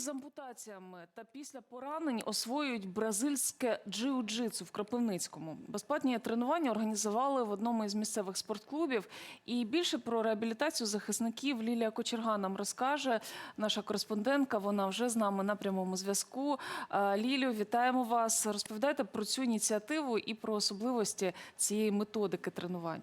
з ампутаціями та після поранень освоюють бразильське джиу-джитсу в Кропивницькому. Безплатні тренування організували в одному із місцевих спортклубів. І більше про реабілітацію захисників Лілія Кочерга нам розкаже. Наша кореспондентка. Вона вже з нами на прямому зв'язку. Лілю, вітаємо вас. Розповідайте про цю ініціативу і про особливості цієї методики тренувань.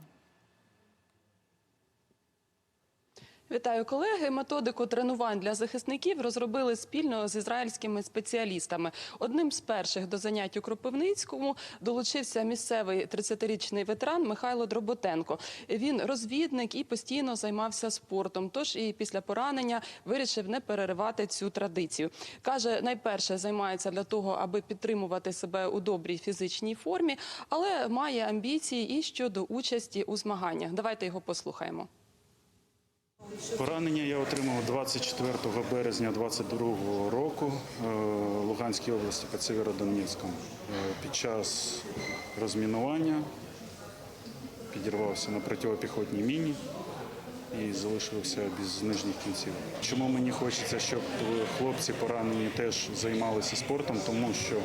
Вітаю колеги. Методику тренувань для захисників розробили спільно з ізраїльськими спеціалістами. Одним з перших до занять у Кропивницькому долучився місцевий 30-річний ветеран Михайло Дроботенко. Він розвідник і постійно займався спортом. Тож і після поранення вирішив не переривати цю традицію. каже, найперше займається для того, аби підтримувати себе у добрій фізичній формі, але має амбіції і щодо участі у змаганнях. Давайте його послухаємо. Поранення я отримав 24 березня 22 року е, в Луганській області під Сєвєродонецьком. Е, Під час розмінування підірвався на протипіхотній міні і залишився без нижніх кінців. Чому мені хочеться, щоб хлопці поранені теж займалися спортом, тому що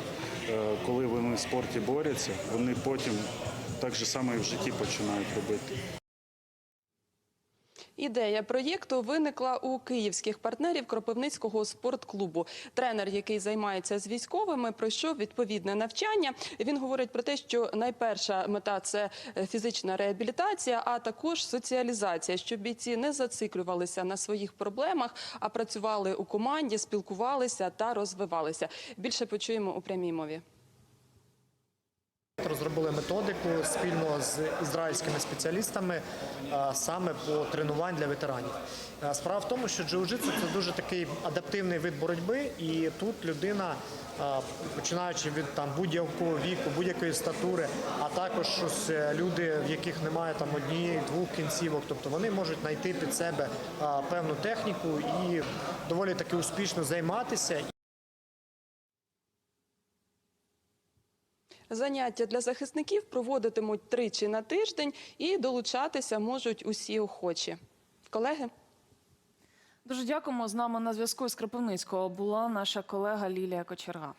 е, коли вони в спорті борються, вони потім так же само і в житті починають робити. Ідея проєкту виникла у київських партнерів Кропивницького спортклубу. Тренер, який займається з військовими, пройшов відповідне навчання. Він говорить про те, що найперша мета це фізична реабілітація, а також соціалізація, щоб бійці не зациклювалися на своїх проблемах, а працювали у команді, спілкувалися та розвивалися. Більше почуємо у прямій мові. Розробили методику спільно з ізраїльськими спеціалістами саме по тренувань для ветеранів. Справа в тому, що джиу-джитсу – це дуже такий адаптивний вид боротьби, і тут людина, починаючи від там будь-якого віку, будь-якої статури, а також ось, е, люди, в яких немає там однієї двох кінцівок, тобто вони можуть знайти під себе певну техніку і доволі таки успішно займатися. Заняття для захисників проводитимуть тричі на тиждень і долучатися можуть усі охочі. Колеги. Дуже дякуємо. З нами на зв'язку з Кропивницького була наша колега Лілія Кочерга.